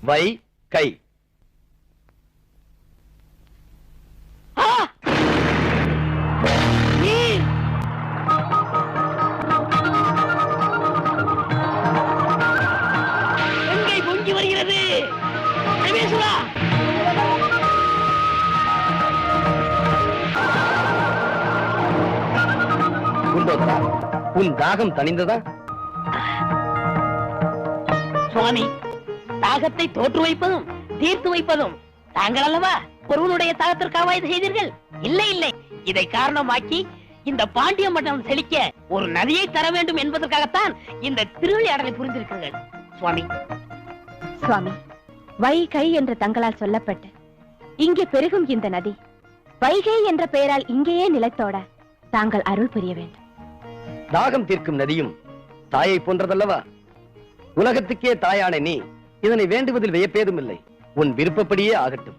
வை கை. உன் தாகம் தணிந்ததா? சுவாமி தாகத்தை தோற்று வைப்பதும் தீர்த்து வைப்பதும். தாங்கள் அல்லவா ஒருவனுடைய தாகத்திற்காக இது செய்தீர்கள்? இல்லை இல்லை. இதை காரணமாக்கி இந்த பாண்டிய மண்டலம் செழிக்க ஒரு நதியை தர வேண்டும் என்பதற்காகத்தான் இந்த திருவிளையாடலை புரிந்திருக்கிறீர்கள். சுவாமி. சுவாமி வைகை என்று தங்களால் சொல்லப்பட்டு இங்கே பெருகும் இந்த நதி வைகை என்ற பெயரால் இங்கேயே நிலைத்தோட தாங்கள் அருள் புரிய வேண்டும். தாகம் தீர்க்கும் நதியும் தாயை போன்றதல்லவா? உலகத்துக்கே தாயான நீ இதனை வேண்டுவதில் வியப்பேதும் இல்லை உன் விருப்பப்படியே ஆகட்டும்.